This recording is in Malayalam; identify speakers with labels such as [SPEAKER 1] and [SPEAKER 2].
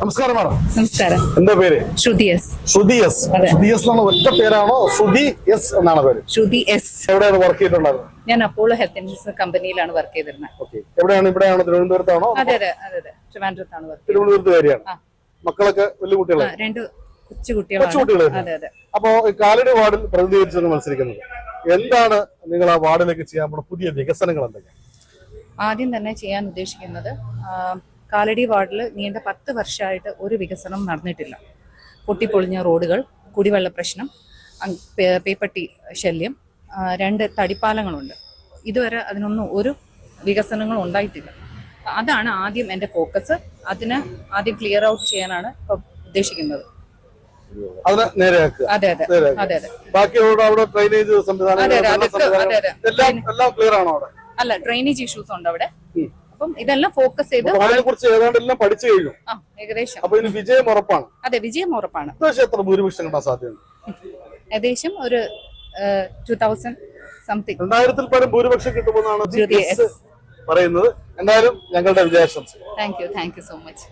[SPEAKER 1] നമസ്കാരം മാഡം.
[SPEAKER 2] നമസ്കാരം.
[SPEAKER 1] എന്താ പേര്?
[SPEAKER 2] Shruti S.
[SPEAKER 1] Shruti S. Shruti S എന്നാണ്? ഒറ്റ പേരാണോ? ശ്രുതി എസ് എന്നാണ് പേര്?
[SPEAKER 2] ശ്രുതി എസ്.
[SPEAKER 1] എവിടെയാണ് വർക്ക് ചെയ്തിട്ടുള്ളത്?
[SPEAKER 2] ഞാൻ അപ്പോളോ ഹെൽത്ത് ഇൻഷുറൻസ് കമ്പനിയിലാണ് വർക്ക് ചെയ്തിരുന്നത്.
[SPEAKER 1] എവിടെയാണ്? ഇവിടെയാണോ? തിരുവനന്തപുരത്താണോ?
[SPEAKER 2] അതെ അതെ അതെ അതെ. വർക്ക്
[SPEAKER 1] തിരുവനന്തപുരത്തുകാരിയാണ്. മക്കളൊക്കെ വലിയ കുട്ടികളെ?
[SPEAKER 2] രണ്ട് കൊച്ചു കുട്ടികളാണ്.
[SPEAKER 1] കുട്ടികളാണ്. അപ്പോ കാലടി വാർഡിൽ പ്രതിനിധീകരിച്ചാണ് മത്സരിക്കുന്നത്. എന്താണ് നിങ്ങൾ ആ വാർഡിലേക്ക് ചെയ്യാൻ പുതിയ വികസനങ്ങൾ എന്തൊക്കെയാണ്?
[SPEAKER 2] ആദ്യം തന്നെ ചെയ്യാൻ ഉദ്ദേശിക്കുന്നത് കാലടി വാർഡിൽ നീണ്ട പത്ത് വർഷമായിട്ട് ഒരു വികസനം നടന്നിട്ടില്ല. പൊട്ടിപ്പൊളിഞ്ഞ റോഡുകൾ കുടിവെള്ള പ്രശ്നം പേപ്പട്ടി ശല്യം രണ്ട് തടിപ്പാലങ്ങളുണ്ട്. ഇതുവരെ അതിനൊന്നും ഒരു വികസനങ്ങളും ഉണ്ടായിട്ടില്ല. അതാണ് ആദ്യം എന്റെ ഫോക്കസ്. അതിന് ആദ്യം ക്ലിയർ ഔട്ട് ചെയ്യാനാണ് ഇപ്പം ഉദ്ദേശിക്കുന്നത്.
[SPEAKER 1] അതിനെ നേരെയാക്കുക.
[SPEAKER 2] അതെ അതെ.
[SPEAKER 1] അവിടെ ഡ്രൈനേജ് സംവിധാനം. എല്ലാം ക്ലിയർ ആണോ അവിടെ?
[SPEAKER 2] അല്ല ഡ്രെയിനേജ് ഇഷ്യൂസ് ഉണ്ട് അവിടെ. അപ്പം ഇതെല്ലാം ഫോക്കസ് ചെയ്ത്
[SPEAKER 1] വാർഡിനെ കുറിച്ച് ഏതാണ്ട് എല്ലാം പഠിച്ചു കഴിഞ്ഞു.
[SPEAKER 2] ആ ഏകദേശം.
[SPEAKER 1] അപ്പൊ ഇതിന് വിജയം ഉറപ്പാണ്.
[SPEAKER 2] അതെ വിജയം ഉറപ്പാണ്.
[SPEAKER 1] അത്യാവശ്യം എത്ര ഭൂരിപക്ഷം കിട്ടാൻ സാധ്യതയുണ്ട്?
[SPEAKER 2] ഏകദേശം ഒരു ടു തൗസൻഡ് സംതിങ്
[SPEAKER 1] രണ്ടായിരത്തിൽ പരം ഭൂരിപക്ഷം കിട്ടുമെന്നാണ് പറയുന്നത്. എന്തായാലും ഞങ്ങളുടെ വിജയാശംസ
[SPEAKER 2] thank you thank you so much